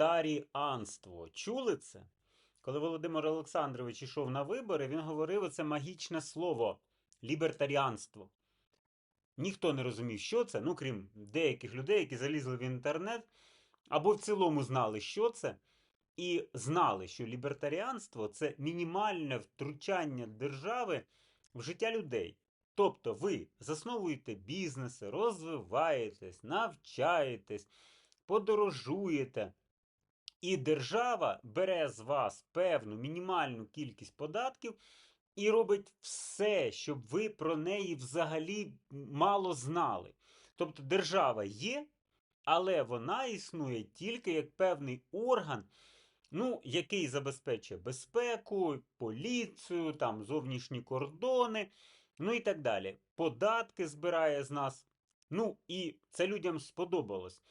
Лібертаріанство. Чули це? Коли Володимир Олександрович йшов на вибори, він говорив це магічне слово лібертаріанство. Ніхто не розумів, що це, ну крім деяких людей, які залізли в інтернет, або в цілому знали, що це, і знали, що лібертаріанство це мінімальне втручання держави в життя людей. Тобто ви засновуєте бізнеси, розвиваєтесь, навчаєтесь, подорожуєте. І держава бере з вас певну мінімальну кількість податків і робить все, щоб ви про неї взагалі мало знали. Тобто держава є, але вона існує тільки як певний орган, ну, який забезпечує безпеку, поліцію, там, зовнішні кордони, ну і так далі. Податки збирає з нас. Ну, і це людям сподобалось.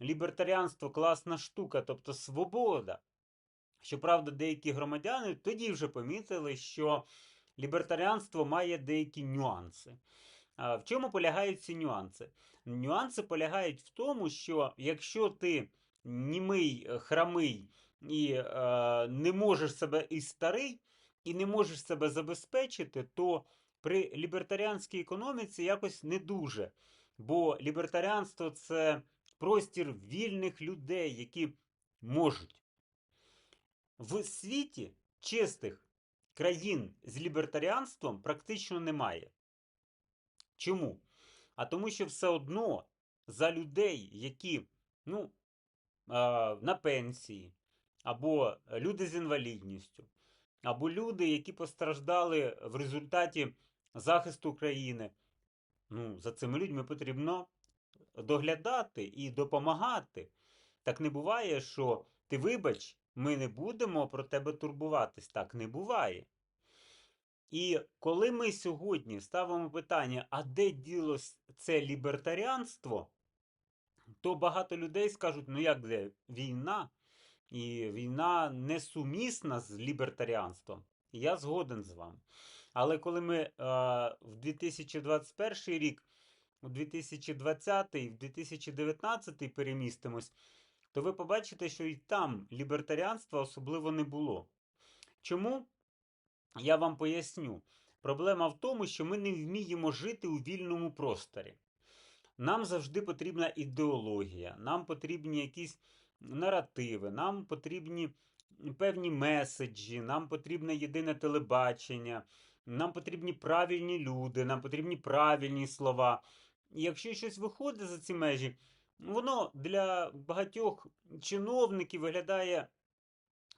Лібертаріанство класна штука, тобто свобода. Щоправда, деякі громадяни тоді вже помітили, що лібертаріанство має деякі нюанси. В чому полягають ці нюанси? Нюанси полягають в тому, що якщо ти німий, е, храмий і е, не можеш себе і старий, і не можеш себе забезпечити, то при лібертаріанській економіці якось не дуже. Бо лібертаріанство це простір вільних людей, які можуть. В світі чистих країн з лібертаріанством практично немає. Чому? А тому, що все одно за людей, які ну, на пенсії, або люди з інвалідністю, або люди, які постраждали в результаті захисту країни, ну, за цими людьми потрібно доглядати і допомагати. Так не буває, що ти вибач, ми не будемо про тебе турбуватись. Так не буває. І коли ми сьогодні ставимо питання, а де ділось це лібертаріанство, то багато людей скажуть, ну як де війна, і війна несумісна з лібертаріанством. Я згоден з вами. Але коли ми е, в 2021 рік, у 2020 і в 2019 перемістимось, то ви побачите, що і там лібертаріанства особливо не було. Чому? Я вам поясню. Проблема в тому, що ми не вміємо жити у вільному просторі. Нам завжди потрібна ідеологія, нам потрібні якісь наративи, нам потрібні певні меседжі, нам потрібне єдине телебачення, нам потрібні правильні люди, нам потрібні правильні слова. Якщо щось виходить за ці межі, воно для багатьох чиновників виглядає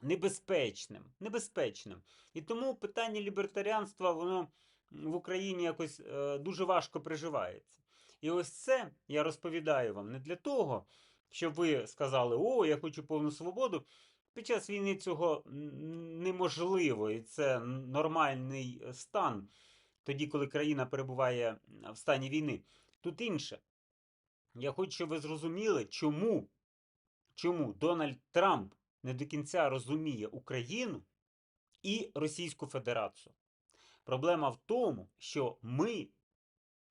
небезпечним. небезпечним. І тому питання лібертаріанства воно в Україні якось е, дуже важко приживається. І ось це я розповідаю вам не для того, щоб ви сказали, о, я хочу повну свободу. Під час війни цього неможливо, і це нормальний стан, тоді, коли країна перебуває в стані війни. Тут інше. Я хочу, щоб ви зрозуміли, чому, чому Дональд Трамп не до кінця розуміє Україну і Російську Федерацію. Проблема в тому, що ми,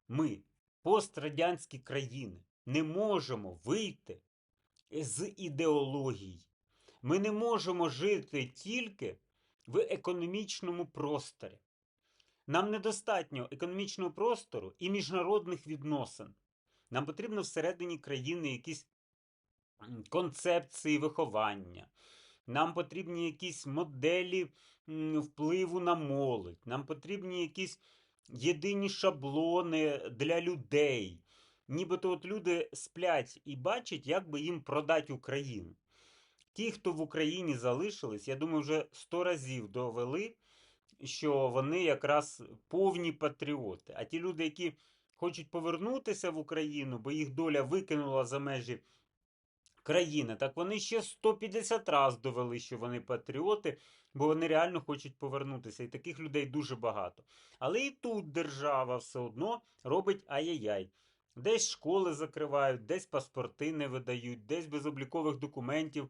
ми, пострадянські країни, не можемо вийти з ідеології. Ми не можемо жити тільки в економічному просторі. Нам недостатньо економічного простору і міжнародних відносин. Нам потрібно всередині країни якісь концепції виховання. Нам потрібні якісь моделі впливу на молодь. Нам потрібні якісь єдині шаблони для людей. Нібито от люди сплять і бачать, як би їм продати Україну. Ті, хто в Україні залишились, я думаю, вже сто разів довели, що вони якраз повні патріоти. А ті люди, які хочуть повернутися в Україну, бо їх доля викинула за межі країни, так вони ще 150 разів довели, що вони патріоти, бо вони реально хочуть повернутися. І таких людей дуже багато. Але і тут держава все одно робить ай-яй-яй. Десь школи закривають, десь паспорти не видають, десь без облікових документів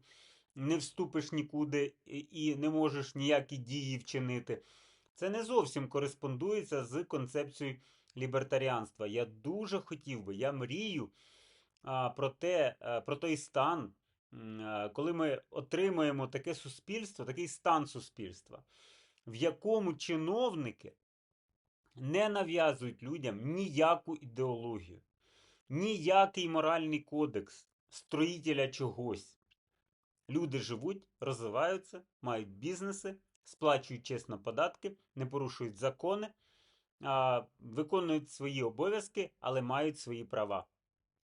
не вступиш нікуди і не можеш ніякі дії вчинити. Це не зовсім кореспондується з концепцією лібертаріанства. Я дуже хотів би, я мрію про те, а, про той стан, е, коли ми отримуємо таке суспільство, такий стан суспільства, в якому чиновники не нав'язують людям ніяку ідеологію, ніякий моральний кодекс строїтеля чогось. Люди живуть, розвиваються, мають бізнеси, сплачують чесно податки, не порушують закони, виконують свої обов'язки, але мають свої права.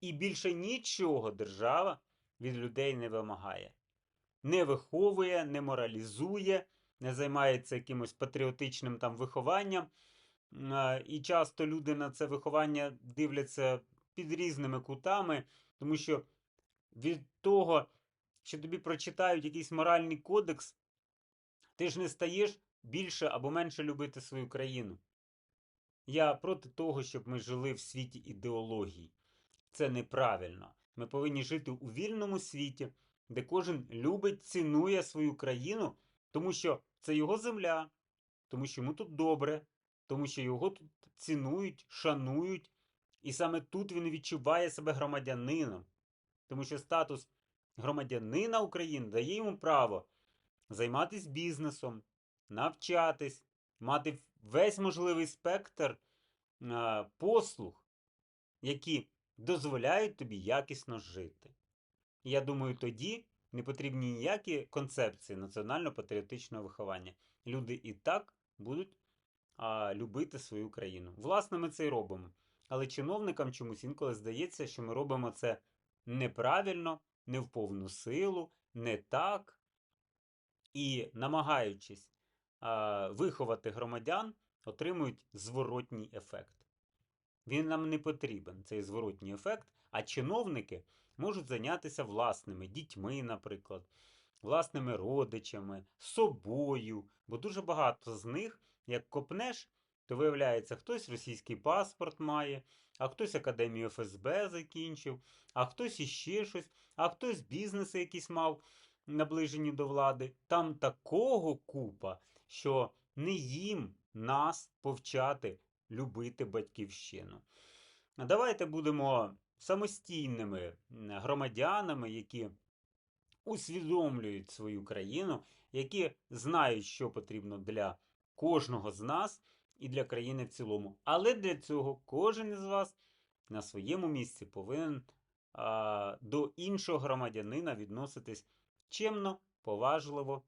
І більше нічого держава від людей не вимагає. Не виховує, не моралізує, не займається якимось патріотичним там вихованням. І часто люди на це виховання дивляться під різними кутами, тому що від того, що тобі прочитають якийсь моральний кодекс, ти ж не стаєш більше або менше любити свою країну. Я проти того, щоб ми жили в світі ідеологій. Це неправильно. Ми повинні жити у вільному світі, де кожен любить, цінує свою країну, тому що це його земля, тому що йому тут добре, тому що його тут цінують, шанують, і саме тут він відчуває себе громадянином, тому що статус громадянина України дає йому право займатися бізнесом, навчатись, мати весь можливий спектр а, послуг, які дозволяють тобі якісно жити. Я думаю, тоді не потрібні ніякі концепції національно-патріотичного виховання. Люди і так будуть а, любити свою країну. Власне, ми це й робимо. Але чиновникам чомусь інколи здається, що ми робимо це неправильно, не в повну силу, не так. І намагаючись а, виховати громадян, отримують зворотній ефект. Він нам не потрібен, цей зворотній ефект, а чиновники можуть зайнятися власними дітьми, наприклад, власними родичами, собою. Бо дуже багато з них, як копнеш, то виявляється, хтось російський паспорт має, а хтось академію ФСБ закінчив, а хтось іще щось, а хтось бізнеси якісь мав наближені до влади. Там такого купа, що не їм нас повчати любити батьківщину. Давайте будемо самостійними громадянами, які усвідомлюють свою країну, які знають, що потрібно для кожного з нас і для країни в цілому. Але для цього кожен із вас на своєму місці повинен а, до іншого громадянина відноситись чемно, поважливо,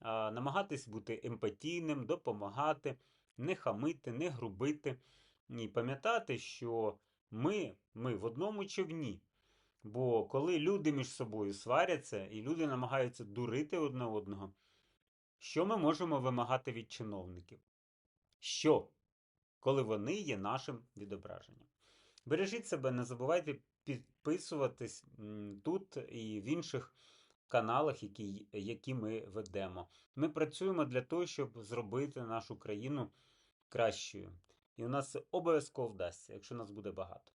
а, намагатись бути емпатійним, допомагати, не хамити, не грубити. І пам'ятати, що ми, ми в одному човні. Бо коли люди між собою сваряться і люди намагаються дурити одне одного, що ми можемо вимагати від чиновників? Що? Коли вони є нашим відображенням. Бережіть себе, не забувайте підписуватись тут і в інших каналах, які, які ми ведемо. Ми працюємо для того, щоб зробити нашу країну кращою. І у нас це обов'язково вдасться, якщо нас буде багато.